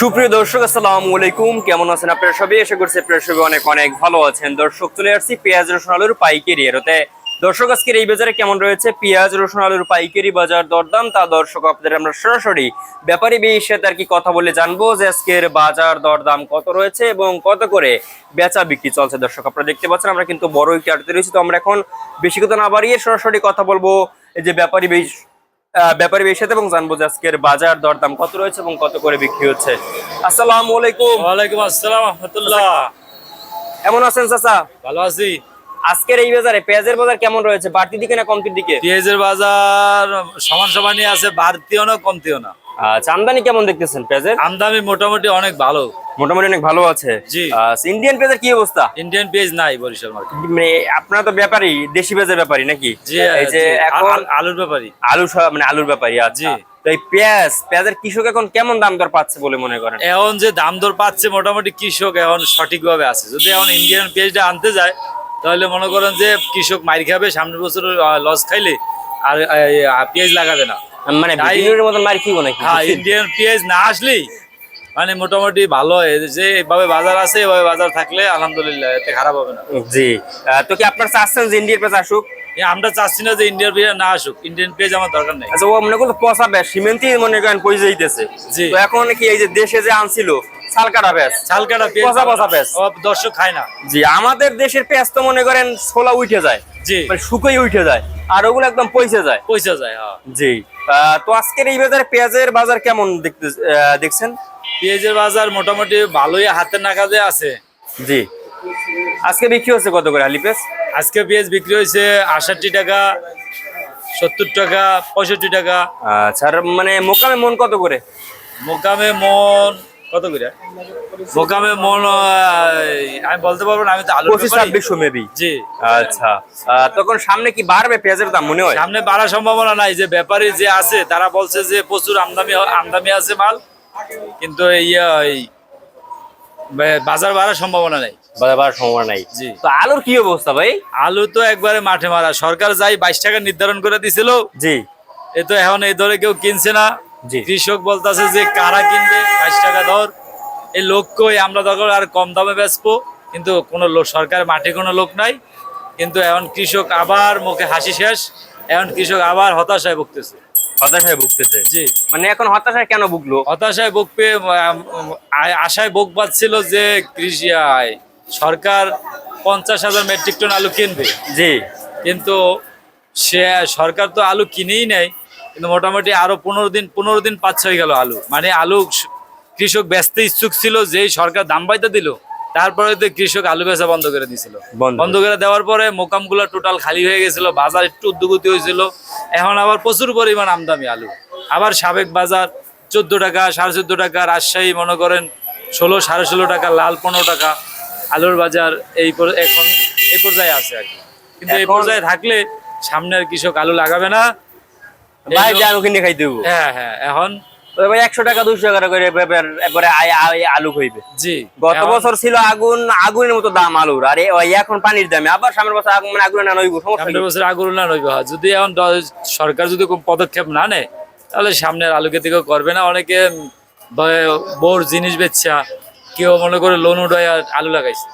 সুপ্রিয় দর্শক, আসসালামু আলাইকুম। কেমন আছেন আপনারা সবাই? আশা করছি আপনারা সবাই অনেক অনেক ভালো আছেন। দর্শক, চলে আসছি পেঁয়াজ, রসুন, আলুর পাইকারি এরতে। দর্শক, আজকের এই বাজারে কেমন রয়েছে? পেঁয়াজ, রসুন, আলুর পাইকারি বাজার দরদাম। তা দর্শক, আপনাদের আমরা সরাসরি ব্যাপারী বেয়ের সাথে আর কি কথা বলে জানব যে আজকের বাজার দরদাম কত রয়েছে এবং কত করে বেচা বিক্রি চলছে। দর্শক, আপনারা দেখতে পাচ্ছেন আমরা কিন্তু বড় একটি আড়তে রয়েছি। তো আমরা এখন বেশি কথা না বাড়িয়ে সরাসরি কথা বলব। যে ব্যাপারী বেশ ব্যাপারী বেশি সাথে এবং জানব যে আজকের বাজার দরদাম কত রয়েছে এবং কত করে বিক্রি হচ্ছে। আসসালামু আলাইকুম। ওয়ালাইকুম আসসালাম রাহমাতুল্লাহ। কেমন আছেন চাচা? ভালো আছি। আজকের এই বাজারে পেঁয়াজের বাজার কেমন রয়েছে? বাড়তি দিকে না কমতির দিকে? পেঁয়াজের বাজার সমান সমানই আছে বাড়তিও না কমতিও না। আচ্ছা আমদানি কেমন দেখতেছেন পেঁয়াজের? আমদানি মোটামুটি অনেক ভালো। মোটামুটি অনেক ভালো আছে। জি। ইন্ডিয়ান পেঁয়াজের কি অবস্থা? ইন্ডিয়ান পেঁয়াজ নাই বরিশাল মার্কেট মানে আপনারা তো ব্যাপারী দেশি পেঁয়াজের ব্যাপারী নাকি? এই যে এখন আলুর ব্যাপারই আলু মানে আলুর ব্যাপারী আচ্ছা। তো এই পেঁয়াজ পেঁয়াজের কৃষক এখন কেমন দাম দর পাচ্ছে বলে মনে করেন? এখন যে দাম দর পাচ্ছে মোটামুটি কৃষক এখন সঠিকভাবে আছে। যদি এখন ইন্ডিয়ান পেঁয়াজটা আনতে যায় তাহলে মনে করেন যে কৃষক মার খাবে সামনের বছর লস খাইলে আর পেঁয়াজ লাগাবে না। মানে বিক্রির মতন মার কি নাকি? হ্যাঁ ইন্ডিয়ান পেঁয়াজ না আসলেই মানে মোটামুটি ভালো যে এভাবে বাজার আছে এভাবে বাজার থাকলে আলহামদুলিল্লাহ এতে খারাপ হবে না। জি। তো কি আপনার চাচ্ছেন যে ইন্ডিয়ার পেঁয়াজ আসুক? আমরা চাচ্ছি না যে ইন্ডিয়ান পেঁয়াজ না আসুক। ইন্ডিয়ান পেঁয়াজ আমার দরকার নেই। আচ্ছা ও মনে করতো পচা ব্যাস সিমেন্টই মনে করেন পয়সা যাইতেছে। জি। তো এখন কি এই যে দেশে যে আনছিল পেঁয়াজ পচা পচা পেঁয়াজ। ও দর্শক খায় না। জি আমাদের দেশের পেঁয়াজ তো মনে করেন ছোলা উঠে যায়। জি। মানে শুকোই উঠে যায় আর ওগুলো একদম পয়সা যায়। পয়সা যায় হ্যাঁ। জি। তো আজকের এই বাজারে পেঁয়াজের বাজার কেমন দেখতে দেখছেন? পেঁয়াজের বাজার মোটামুটি ভালোই হাতের নাগাদে আছে। জি। আজকে বিক্রি হয়েছে কত করে আলি পেঁয়াজ? আজকে পেঁয়াজ বিক্রি হয়েছে আষট্টি টাকা সত্তর টাকা পঁয়ষট্টি টাকা। আচ্ছা মানে মোকামে মন কত করে? মোকামে মন কত করে? মোকামে মন আমি বলতে পারব না আমি তো আলু পঁচিশ ছাব্বিশশো মেবি জি। আচ্ছা। তখন সামনে কি বাড়বে পেঁয়াজের দাম মনে হয়? সামনে বাড়ার সম্ভাবনা নাই যে ব্যাপারী যে আছে তারা বলছে যে প্রচুর আমদানি হ- আমদানি আছে মাল কিন্তু এই বাজার বাড়ার সম্ভাবনা নাই। বাজার বাড়ার সম্ভাবনা নাই। জি। তো আলুর কি অবস্থা ভাই? আলু তো একবারে মাঠে মারা। সরকার যাই বাইশ টাকা নির্ধারণ করে দিছিল জি। এ তো এখন এই দরে কেউ কিনছে না। কৃষক বলতেছে যে কারা কিনবে? বাইশ টাকা দর। এই লোক কই? আমরা তখন আর কম দামে বেচবো। কিন্তু কোনো লোক সরকার মাঠে কোনো লোক নাই। কিন্তু এখন কৃষক আবার মুখে হাসি শেষ। এখন কৃষক আবার হতাশায় ভুগতেছে। হতাশায় ভুগতেছে? জি। মানে এখন হতাশায় কেন ভুগলো? হতাশায় বুক পেয়ে আশায় বুক পাচ্ছিল যে কৃষি আয় সরকার পঞ্চাশ হাজার মেট্রিক টন আলু কিনবে। জি। কিন্তু সে সরকার তো আলু কিনেই নেয় কিন্তু মোটামুটি আরও পনেরো দিন পনেরো দিন পাঁচ হয়ে গেল আলু। মানে আলু কৃষক ব্যস্ত ইচ্ছুক ছিল যেই সরকার দাম পাইতে দিল তারপরে তো কৃষক আলু বেচা বন্ধ করে দিছিল। বন্ধ। করে দেওয়ার পরে মোকামগুলো টোটাল খালি হয়ে গেছিল বাজার একটু উদ্যোগতি হয়েছিল। এখন আবার প্রচুর পরিমাণ আমদামি আলু। আবার সাবেক বাজার চোদ্দ টাকা সাড়ে চোদ্দ টাকা রাজশাহী মনে করেন ষোলো সাড়ে ষোলো টাকা লাল পনেরো টাকা। আলুর বাজার এই এখন এই পর্যায়ে আছে আর কি। কিন্তু এই পর্যায়ে থাকলে সামনের কৃষক আলু লাগাবে না। লোক- যা কিনে খাই দেবো হ্যাঁ হ্যাঁ এখন ভাই একশো টাকা দুশো টাকা করে এবারে আলু খাইবে। জি। গত বছর ছিল আগুন আগুনের মতো দাম আলুর। আর এখন পানির দামে। আবার সামনের বছর আগুন আগুন না নইব সামনের বছর আগুন না হয়। যদি এখন সরকার যদি কোনো পদক্ষেপ না নেয় তাহলে সামনের আলুকে দিকেও করবে না। অনেকে বোর জিনিস বেচছা কেউ মনে করে লোন উঠায় আর আলু লাগাইছে।